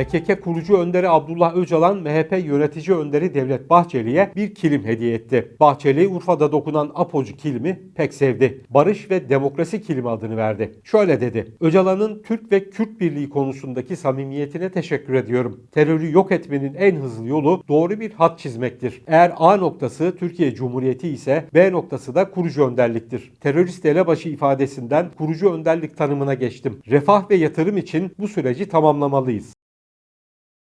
PKK kurucu önderi Abdullah Öcalan, MHP yönetici önderi Devlet Bahçeli'ye bir kilim hediye etti. Bahçeli, Urfa'da dokunan Apocu kilimi pek sevdi. Barış ve Demokrasi kilimi adını verdi. Şöyle dedi, Öcalan'ın Türk ve Kürt birliği konusundaki samimiyetine teşekkür ediyorum. Terörü yok etmenin en hızlı yolu doğru bir hat çizmektir. Eğer A noktası Türkiye Cumhuriyeti ise B noktası da kurucu önderliktir. Terörist elebaşı ifadesinden kurucu önderlik tanımına geçtim. Refah ve yatırım için bu süreci tamamlamalıyız.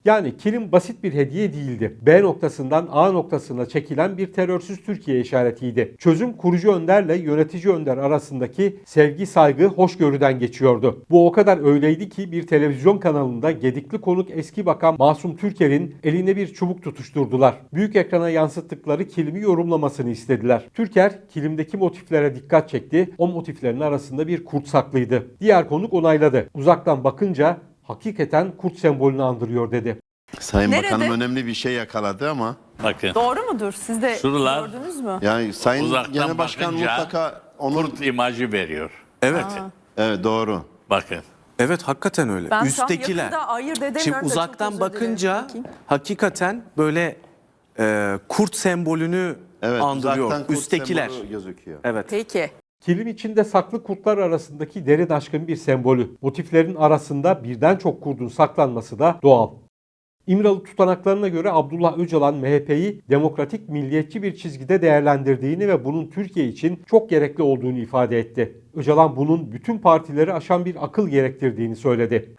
Yani kilim basit bir hediye değildi. B noktasından A noktasına çekilen bir terörsüz Türkiye işaretiydi. Çözüm kurucu önderle yönetici önder arasındaki sevgi, saygı, hoşgörüden geçiyordu. Bu o kadar öyleydi ki bir televizyon kanalında gedikli konuk eski bakan Masum Türker'in eline bir çubuk tutuşturdular. Büyük ekrana yansıttıkları kilimi yorumlamasını istediler. Türker kilimdeki motiflere dikkat çekti. O motiflerin arasında bir kurt saklıydı. Diğer konuk onayladı. Uzaktan bakınca hakikaten kurt sembolünü andırıyor dedi. Sayın Nerede? Bakanım önemli bir şey yakaladı ama Bakın Doğru mudur? Siz de Şuralar- gördünüz mü? yani Sayın Uzaktan Genel Başkan bakınca mutlaka onun kurt imajı veriyor. Evet. evet doğru. Bakın. Evet hakikaten öyle. Ben şu an Üsttekiler. Şimdi uzaktan bakınca hakikaten böyle e, kurt sembolünü Evet andırıyor. uzaktan kurt Üsttekiler. gözüküyor. Evet. Peki. Kilim içinde saklı kurtlar arasındaki derin aşkın bir sembolü. Motiflerin arasında birden çok kurdun saklanması da doğal. İmralı tutanaklarına göre Abdullah Öcalan MHP'yi demokratik milliyetçi bir çizgide değerlendirdiğini ve bunun Türkiye için çok gerekli olduğunu ifade etti. Öcalan bunun bütün partileri aşan bir akıl gerektirdiğini söyledi.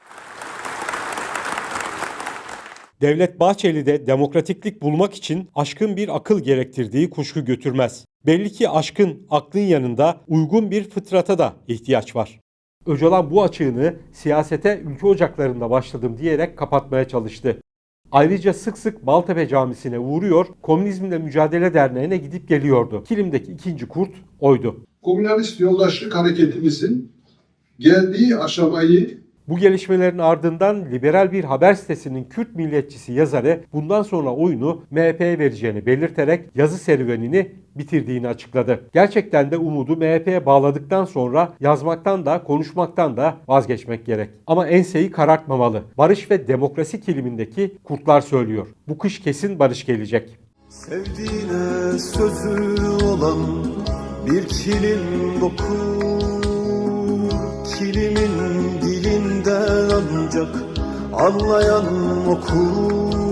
Devlet Bahçeli de demokratiklik bulmak için aşkın bir akıl gerektirdiği kuşku götürmez. Belli ki aşkın aklın yanında uygun bir fıtrata da ihtiyaç var. Öcalan bu açığını siyasete ülke ocaklarında başladım diyerek kapatmaya çalıştı. Ayrıca sık sık Maltepe Camisi'ne uğruyor, Komünizmle Mücadele Derneği'ne gidip geliyordu. Kilimdeki ikinci kurt oydu. Komünist yoldaşlık hareketimizin geldiği aşamayı Bu gelişmelerin ardından liberal bir haber sitesinin Kürt milliyetçisi yazarı bundan sonra oyunu MHP'ye vereceğini belirterek yazı serüvenini bitirdiğini açıkladı. Gerçekten de umudu MHP'ye bağladıktan sonra yazmaktan da konuşmaktan da vazgeçmek gerek. Ama enseyi karartmamalı. Barış ve demokrasi kilimindeki kurtlar söylüyor. Bu kış kesin barış gelecek. Sevdiğine sözü olan bir kilim dokur Kilimin ancak anlayan okur